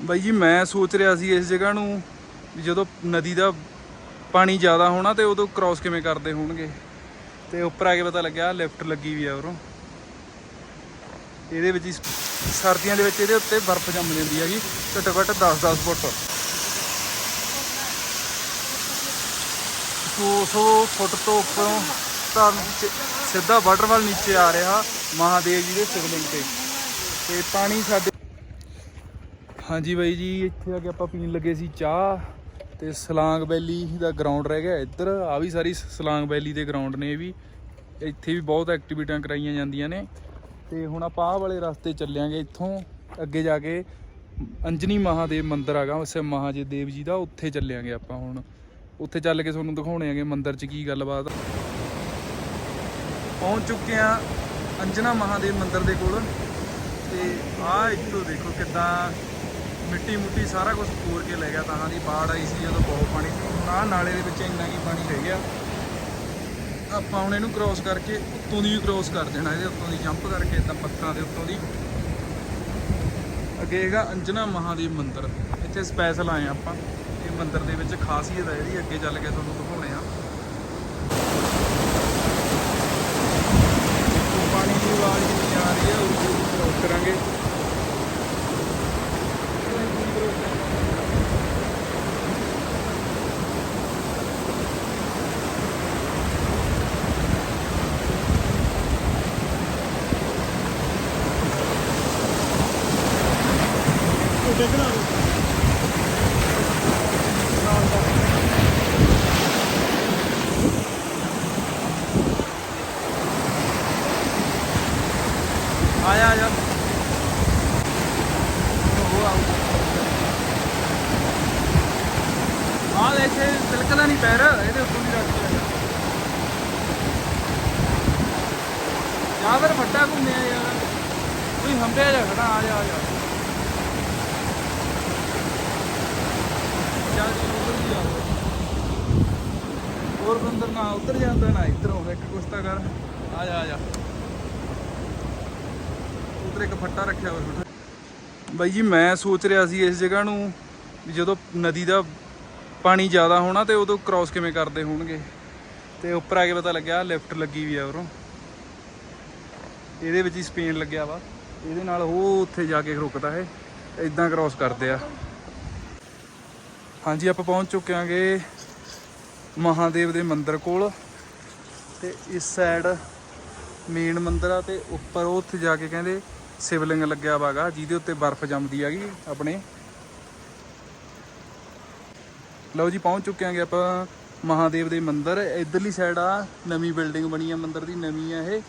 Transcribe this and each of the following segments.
ਬਾਈ ਜੀ, ਮੈਂ ਸੋਚ ਰਿਹਾ ਸੀ ਇਸ ਜਗ੍ਹਾ ਨੂੰ ਜਦੋਂ ਨਦੀ ਦਾ ਪਾਣੀ ਜ਼ਿਆਦਾ ਹੋਣਾ ਤੇ ਉਦੋਂ ਕ੍ਰਾਸ ਕਿਵੇਂ ਕਰਦੇ ਹੋਣਗੇ। ਤੇ ਉੱਪਰ ਆ ਕੇ ਪਤਾ ਲੱਗਿਆ ਲਿਫਟ ਲੱਗੀ ਵੀ ਆ ਉਰੋਂ। ਇਹਦੇ ਵਿੱਚ ਸਰਦੀਆਂ ਦੇ ਵਿੱਚ ਇਹਦੇ ਉੱਤੇ ਬਰਫ਼ ਜੰਮ ਜਾਂਦੀ ਹੈਗੀ ਘੱਟੋ ਘੱਟ 10-10 ਫੁੱਟ। 200 ਫੁੱਟ ਤੋਂ ਉੱਪਰੋਂ ਤਾਂ ਨੀਚੇ- ਸਿੱਧਾ ਵਾਟਰਫਾਲ ਨੀਚੇ ਆ ਰਿਹਾ ਮਹਾਦੇਵ ਜੀ ਦੇ ਸ਼ਿਵਲਿੰਗ ਤੇ। ਤੇ ਪਾਣੀ ਸਾਡੇ ਹਾਂਜੀ ਬਾਈ ਜੀ, ਇੱਥੇ ਆ ਕੇ ਆਪਾਂ ਪੀਣ ਲੱਗੇ ਸੀ ਚਾਹ ਤੇ ਸਲਾਂਗ ਵੈਲੀ ਦਾ ਗਰਾਊਂਡ ਰਹਿ ਗਿਆ ਇੱਧਰ। ਆ ਵੀ ਸਾਰੀ ਸਲਾਂਗ ਵੈਲੀ ਦੇ ਗਰਾਊਂਡ ਨੇ ਇਹ ਵੀ। ਇੱਥੇ ਵੀ ਬਹੁਤ ਐਕਟੀਵਿਟੀਆਂ ਕਰਾਈਆਂ ਜਾਂਦੀਆਂ ਨੇ। ਤੇ ਹੁਣ ਆਪਾਂ ਆਹ ਵਾਲੇ ਰਸਤੇ ਚੱਲਿਆਂਗੇ ਇੱਥੋਂ। ਅੱਗੇ ਜਾ ਕੇ ਅੰਜਨੀ ਮਹਾਦੇਵ ਮੰਦਿਰ ਹੈਗਾ ਉਸੇ ਮਹਾਜੇ ਦੇਵ ਜੀ ਦਾ, ਉੱਥੇ ਚੱਲਿਆਂਗੇ ਆਪਾਂ ਹੁਣ। ਉੱਥੇ ਚੱਲ ਕੇ ਤੁਹਾਨੂੰ ਦਿਖਾਉਣੇ ਆਗੇ ਮੰਦਿਰ 'ਚ ਕੀ ਗੱਲਬਾਤ। ਪਹੁੰਚ ਚੁੱਕੇ ਆ ਅੰਜਨਾ ਮਹਾਦੇਵ ਮੰਦਿਰ ਦੇ ਕੋਲ। ਤੇ ਆਹ ਇੱਥੋਂ ਦੇਖੋ ਕਿੱਦਾਂ ਮਿੱਟੀ ਮੁੱਟੀ ਸਾਰਾ ਕੁਝ ਪੂਰ ਕੇ ਲੈ ਗਿਆ। ਤਾਂ ਦੀ ਬਾੜ ਆਈ ਸੀ ਜਦੋਂ ਬਹੁਤ ਪਾਣੀ ਸੀ। ਹੁਣ ਆਹ ਨਾਲੇ ਦੇ ਵਿੱਚ ਇੰਨਾ ਕੀ ਪਾਣੀ ਰਹਿ ਗਿਆ। ਆਪਾਂ ਹੁਣ ਇਹਨੂੰ ਕ੍ਰਾਸ ਕਰਕੇ ਉੱਤੋਂ ਦੀ ਵੀ ਕਰ ਦੇਣਾ। ਇਹਦੇ ਉੱਤੋਂ ਦੀ ਜੰਪ ਕਰਕੇ ਇਦਾਂ ਪੱਥਰਾਂ ਦੇ ਉੱਤੋਂ ਦੀ। ਅੱਗੇ ਹੈਗਾ ਅੰਜਨਾ ਮਹਾਦੇਵ ਮੰਦਿਰ। ਇੱਥੇ ਸਪੈਸ਼ਲ ਆਏ ਆ ਆਪਾਂ। ਇਹ ਮੰਦਿਰ ਦੇ ਵਿੱਚ ਖਾਸੀਅਤ ਹੈ ਇਹਦੀ। ਅੱਗੇ ਚੱਲ ਕੇ ਤੁਹਾਨੂੰ ਦਿਖਾਉਣੇ ਆ ਦੇਖੋ ਪਾਣੀ ਦੀ ਆਵਾਜ਼ ਕਿੰਨੀ ਆ ਰਹੀ ਹੈ ਉਹ ਕ੍ਰਾਸ ਕਰਾਂਗੇ। ਆਇਆ ਆਇਆ। ਉਹ ਆਉ ਆ ਲੈ ਇੱਥੇ ਤਿਲਕਦਾ ਨਹੀਂ ਪੈਰ, ਇਹਦੇ ਉੱਤੋਂ ਦੀ ਰੱਖ ਕੇ ਜਾਂ ਫੱਟਾ ਘੁੰਮਿਆ ਯਾਰ। ਕੋਈ ਹੰਬਿਆ ਜਾ ਖੜਾ, ਆ ਜਾ ਆ ਜਾ। ਚੱਲ ਉੱਧਰ ਦੀ ਆ? ਹੋਰ ਬੰਦਰ ਨਾ ਉੱਧਰ ਜਾਂਦਾ, ਨਾ ਇੱਧਰ ਆਉਂਦਾ ਇੱਕ ਕੁਛ ਕਰ। ਆ ਜਾ ਆ ਜਾ। ਉਧਰ ਇੱਕ ਫੱਟਾ ਰੱਖਿਆ ਹੋਇਆ ਛੋਟਾ ਬਾਈ ਜੀ, ਮੈਂ ਸੋਚ ਰਿਹਾ ਸੀ ਇਸ ਜਗ੍ਹਾ ਨੂੰ ਜਦੋਂ ਨਦੀ ਦਾ ਪਾਣੀ ਜ਼ਿਆਦਾ ਹੋਣਾ ਤੇ ਉਦੋਂ ਕ੍ਰਾਸ ਕਿਵੇਂ ਕਰਦੇ ਹੋਣਗੇ। ਤੇ ਉੱਪਰ ਆ ਕੇ ਪਤਾ ਲੱਗਿਆ ਲਿਫਟ ਲੱਗੀ ਵੀ ਆ ਉਰੋਂ। ਇਹਦੇ ਵਿੱਚ ਹੀ ਸਪੇਨ ਲੱਗਿਆ ਵਾ। ਇਹਦੇ ਨਾਲ ਉਹ ਉੱਥੇ ਜਾ ਕੇ ਰੁਕਦਾ ਹੈ ਇਦਾਂ ਕ੍ਰਾਸ ਕਰਦੇ ਆ। ਹਾਂਜੀ, ਆਪਾਂ ਪਹੁੰਚ ਚੁੱਕੇ ਆਂਗੇ ਮਹਾਦੇਵ ਦੇ ਮੰਦਿਰ ਕੋਲ। ਤੇ ਇਸ ਸਾਈਡ ਮੇਨ ਮੰਦਿਰ ਆ ਤੇ ਉੱਪਰ ਉਹ ਉੱਥੇ ਜਾ ਕੇ ਕਹਿੰਦੇ ਸਿਵਲਿੰਗ ਲੱਗਿਆ ਵਾਗਾ, ਜਿਹਦੇ ਉੱਤੇ ਬਰਫ਼ ਜੰਮਦੀ ਹੈਗੀ ਆਪਣੇ। ਲਓ ਜੀ, ਪਹੁੰਚ ਚੁੱਕੇ ਆਂਗੇ ਆਪਾਂ ਮਹਾਦੇਵ ਦੇ ਮੰਦਿਰ। ਇਧਰਲੀ ਸਾਈਡ ਆ, ਨਵੀਂ ਬਿਲਡਿੰਗ ਬਣੀ ਆ ਮੰਦਿਰ ਦੀ, ਨਵੀਂ ਆ ਇਹ।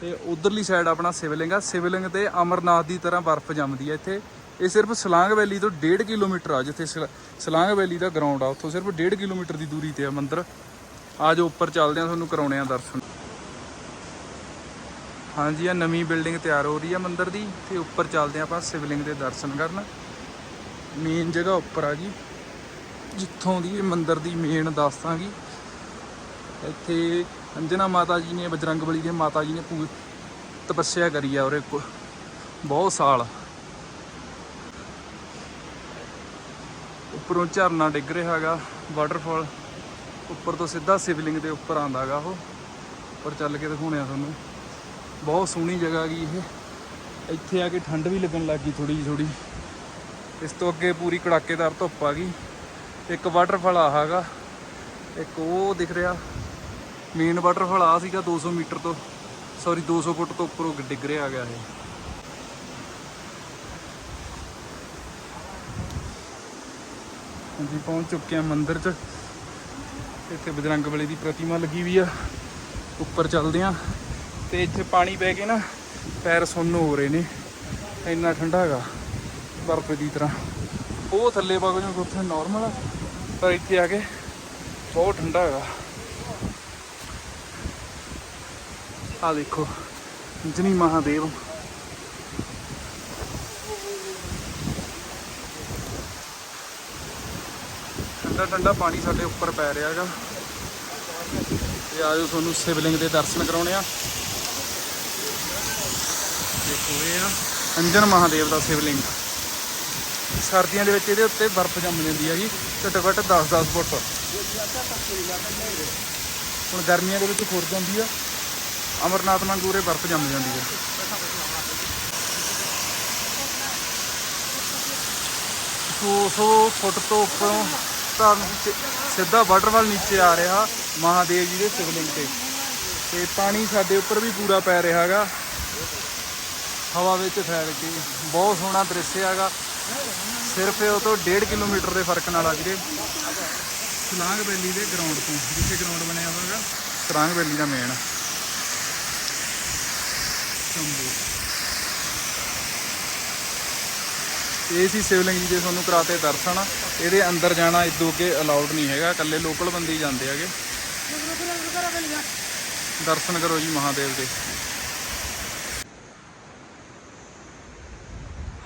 ਤੇ ਉਧਰਲੀ ਸਾਈਡ ਆਪਣਾ ਸਿਵਲਿੰਗ ਆ। ਸਿਵਲਿੰਗ ਤੇ ਅਮਰਨਾਥ ਦੀ ਤਰ੍ਹਾਂ ਬਰਫ਼ ਜੰਮਦੀ ਆ ਇੱਥੇ। ਇਹ ਸਿਰਫ ਸਲਾਂਗ ਵੈਲੀ ਤੋਂ 1.5 ਕਿਲੋਮੀਟਰ ਆ, ਜਿੱਥੇ ਸਲ- ਸਲਾਂਗ ਵੈਲੀ ਦਾ ਗਰਾਊਂਡ ਆ। ਉੱਥੋਂ ਸਿਰਫ 1.5 ਕਿਲੋਮੀਟਰ ਦੀ ਦੂਰੀ ਤੇ ਆ ਮੰਦਿਰ। ਆ ਜੋ ਉੱਪਰ ਚੱਲਦੇ ਆ ਤੁਹਾਨੂੰ ਕਰਾਉਣੇ ਆ ਦਰਸ਼ਨ। ਹਾਂਜੀ ਆ ਨਵੀਂ ਬਿਲਡਿੰਗ ਤਿਆਰ ਹੋ ਰਹੀ ਆ ਮੰਦਿਰ ਦੀ ਤੇ ਉੱਪਰ ਚੱਲਦੇ ਆ ਆਪਾਂ ਸਿਵਲਿੰਗ ਦੇ ਦਰਸ਼ਨ ਕਰਨ। ਮੇਨ ਜਗ੍ਹਾ ਉੱਪਰ ਆ ਜੀ, ਜਿੱਥੋਂ ਦੀ ਇਹ ਮੰਦਿਰ ਦੀ ਮੇਨ ਦਾਸਤਾਂਗੀ ਇੱਥੇ ਅੰਜਨਾ ਮਾਤਾ ਜੀ ਨੇ ਬਜਰੰਗ ਬਲੀ ਦੇ ਮਾਤਾ ਜੀ ਨੇ ਪੂ ਤਪੱਸਿਆ ਕਰੀ ਆ ਉਰੇ ਕੋ- ਬਹੁਤ ਸਾਲ। ਉੱਪਰੋਂ ਝਰਨਾ ਡਿੱਗ ਰਿਹਾ ਹੈਗਾ ਵਾਟਰਫਾਲ ਉੱਪਰ ਤੋਂ ਸਿੱਧਾ ਸਿਵਲਿੰਗ ਦੇ ਉੱਪਰ ਆਂਦਾ ਹੈਗਾ ਉਹ। ਪਰ ਚੱਲ ਕੇ ਦਿਖਾਉਣੇ ਆ ਤੁਹਾਨੂੰ। ਬਹੁਤ ਸੋਹਣੀ ਜਗ੍ਹਾ ਗਈ ਇਹ। ਇੱਥੇ ਆ ਕੇ ਠੰਡ ਵੀ ਲੱਗਣ ਲੱਗ ਗਈ ਥੋੜੀ ਜਿਹੀ ਥੋੜੀ ਇਸ ਤੋਂ ਅੱਗੇ ਪੂਰੀ ਕੜਾਕੇਦਾਰ ਧੁੱਪ ਆ ਗਈ। ਇੱਕ ਵਾਟਰਫਾਲ ਆ ਹੈਗਾ। ਇੱਕ ਉਹ ਦਿਖ ਰਿਹਾ। ਮੇਨ ਵਾਟਰਫਾਲ ਆ ਸੀਗਾ 200 ਮੀਟਰ ਤੋਂ। ਸੌਰੀ 200 ਫੁੱਟ ਤੋਂ ਉੱਪਰੋਂ ਡਿੱਗ ਰਿਹਾ ਗਿਆ ਇਹ। ਹਾਂਜੀ, ਪਹੁੰਚ ਚੁੱਕੇ ਆ ਮੰਦਿਰ 'ਚ। ਇੱਥੇ ਬਜਰੰਗ ਬਜਰੰਗਬਲੀ ਦੀ ਪ੍ਰਤਿਮਾ ਲੱਗੀ ਵੀ ਆ। ਉੱਪਰ ਚੱਲਦੇ ਆ ਤੇ ਇੱਥੇ ਪਾਣੀ ਪੈ ਕੇ ਨਾ ਪੈਰ ਸੁੰਨ ਹੋ ਰਹੇ ਨੇ। ਇੰਨਾ ਠੰਡਾ ਹੈਗਾ ਬਰਫ਼ ਦੀ ਤਰ੍ਹਾਂ। ਉਹ ਥੱਲੇ ਪਾ ਜੋ ਉੱਥੇ ਨਾਰਮਲ ਆ। ਪਰ ਇੱਥੇ ਆ ਕੇ ਬਹੁਤ ਠੰਡਾ ਹੈਗਾ। ਆ ਦੇਖੋ, ਜਨੀ ਮਹਾਦੇਵ। ਠੰਡਾ ਠੰਡਾ ਪਾਣੀ ਸਾਡੇ ਉੱਪਰ ਪੈ ਰਿਹਾ ਹੈਗਾ। ਤੇ ਆਜੋ ਤੁਹਾਨੂੰ ਸਿਵਲਿੰਗ ਦੇ ਦਰਸ਼ਨ ਕਰਾਉਣੇ ਆ ਦੇਖੋ ਇਹ ਆ, ਅੰਜਨ ਮਹਾਦੇਵ ਦਾ ਸ਼ਿਵਲਿੰਗ। ਸਰਦੀਆਂ ਦੇ ਵਿੱਚ ਇਹਦੇ ਉੱਤੇ ਬਰਫ਼ ਜੰਮ ਜਾਂਦੀ ਹੈਗੀ, ਘੱਟੋ ਘੱਟ 10-10 ਫੁੱਟ। ਹੁਣ ਗਰਮੀਆਂ ਦੇ ਵਿੱਚ ਖੁਰ ਜਾਂਦੀ ਆ, ਅਮਰਨਾਥ ਵਾਂਗੂ ਉਰੇ ਬਰਫ਼ ਜੰਮ ਜਾਂਦੀ ਹੈ ਸੌ ਸੌ ਫੁੱਟ ਤੋਂ ਉੱਪਰੋਂ ਤਾਂ ਸਿੱਧਾ ਵਾਟਰਫਾਲ ਨੀਚੇ ਆ ਰਿਹਾ ਮਹਾਦੇਵ ਜੀ ਦੇ ਸ਼ਿਵਲਿੰਗ ਤੇ। ਤੇ ਪਾਣੀ ਸਾਡੇ ਉੱਪਰ ਵੀ ਪੂਰਾ ਪੈ ਰਿਹਾ ਹੈਗਾ। ਹਵਾ ਵਿੱਚ ਫੈਲ ਕੇ ਬਹੁਤ ਸੋਹਣਾ ਦ੍ਰਿਸ਼ ਹੈਗਾ ਸਿਰਫ ਉਹ ਤੋਂ 1.5 ਕਿਲੋਮੀਟਰ ਦੇ ਫ਼ਰਕ ਨਾਲ ਆ ਵੀਰੇ ਸਲਾਂਗ ਵੈਲੀ ਦੇ ਗਰਾਊਂਡ ਤੋਂ ਜਿੱਥੇ ਗਰਾਊਂਡ ਬਣਿਆ ਹੋਇਆ ਹੈਗਾ ਸਲਾਂਗ ਵੈਲੀ ਦਾ ਮੇਨ ਇਹ ਸੀ ਸ਼ਿਵਲਿੰਗ ਜੀ ਦੇ ਤੁਹਾਨੂੰ ਕਰਾਤੇ ਦਰਸ਼ਨ ਇਹਦੇ ਅੰਦਰ ਜਾਣਾ ਇਦੋਂ ਅੱਗੇ ਅਲਾਉਡ ਨਹੀਂ ਹੈਗਾ ਇਕੱਲੇ ਲੋਕਲ ਬੰਦੇ ਹੀ ਜਾਂਦੇ ਹੈਗੇ ਦਰਸ਼ਨ ਕਰੋ ਜੀ ਮਹਾਦੇਵ ਦੇ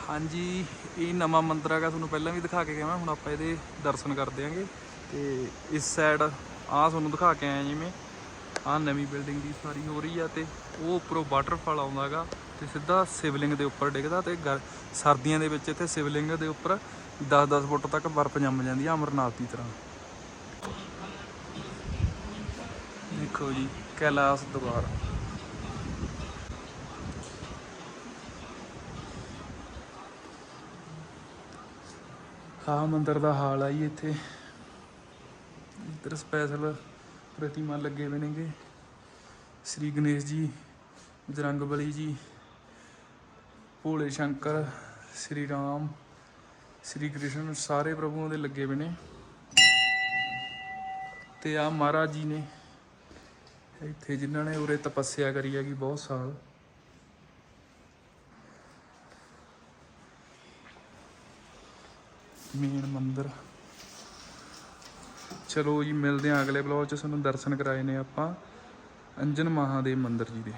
ਹਾਂਜੀ, ਇਹ ਨਵਾਂ ਮੰਦਿਰ ਹੈਗਾ, ਤੁਹਾਨੂੰ ਪਹਿਲਾਂ ਵੀ ਦਿਖਾ ਕੇ ਗਿਆ ਮੈਂ, ਹੁਣ ਆਪਾਂ ਇਹਦੇ ਦਰਸ਼ਨ ਕਰ ਦਿਆਂਗੇ। ਤੇ ਇਸ ਸਾਈਡ ਆਹ ਤੁਹਾਨੂੰ ਦਿਖਾ ਕੇ ਆਇਆ ਜਿਵੇਂ ਆਹ ਨਵੀਂ ਬਿਲਡਿੰਗ ਦੀ ਸਾਰੀ ਹੋ ਰਹੀ ਆ ਤੇ ਉਹ ਉੱਪਰੋਂ ਵਾਟਰਫਾਲ ਆਉਂਦਾ ਹੈਗਾ ਤੇ ਸਿੱਧਾ ਸ਼ਿਵਲਿੰਗ ਦੇ ਉੱਪਰ ਡਿੱਗਦਾ ਤੇ ਗਰ- ਸਰਦੀਆਂ ਦੇ ਵਿੱਚ ਇੱਥੇ ਸ਼ਿਵਲਿੰਗ ਦੇ ਉੱਪਰ 10-10 ਫੁੱਟ ਤੱਕ ਬਰਫ਼ ਜੰਮ ਜਾਂਦੀ ਆ ਅਮਰਨਾਥ ਦੀ ਤਰ੍ਹਾਂ। ਦੇਖੋ ਜੀ, ਕੈਲਾਸ਼ ਦਰਬਾਰ। ਆਹ ਮੰਦਿਰ ਦਾ ਹਾਲ ਆ ਜੀ ਇੱਥੇ। ਇੱਧਰ ਸਪੈਸ਼ਲ ਪ੍ਰਤਿਮਾ ਲੱਗੇ ਹੋਏ ਨੇਗੇ। ਸ੍ਰੀ ਗਣੇਸ਼ ਜੀ ਬਜਰੰਗਬਲੀ ਜੀ, ਭੋਲੇ ਸ਼ੰਕਰ, ਸ੍ਰੀ ਰਾਮ, ਸ੍ਰੀ ਕ੍ਰਿਸ਼ਨ ਸਾਰੇ ਪ੍ਰਭੂਆਂ ਦੇ ਲੱਗੇ ਹੋਏ ਨੇ। ਤੇ ਆ ਮਹਾਰਾਜ ਜੀ ਨੇ ਇੱਥੇ ਜਿਨ੍ਹਾਂ ਨੇ ਉਰੇ ਤਪੱਸਿਆ ਕਰੀ ਹੈਗੀ ਬਹੁਤ ਸਾਲ। ਮੇਨ ਮੰਦਿਰ। ਚਲੋ ਜੀ, ਮਿਲਦੇ ਹਾਂ ਅਗਲੇ ਬਲੌਗ 'ਚ। ਤੁਹਾਨੂੰ ਦਰਸ਼ਨ ਕਰਾਏ ਨੇ ਆਪਾਂ। ਅੰਜਨ ਮਹਾਦੇਵ ਮੰਦਿਰ ਜੀ ਦੇ।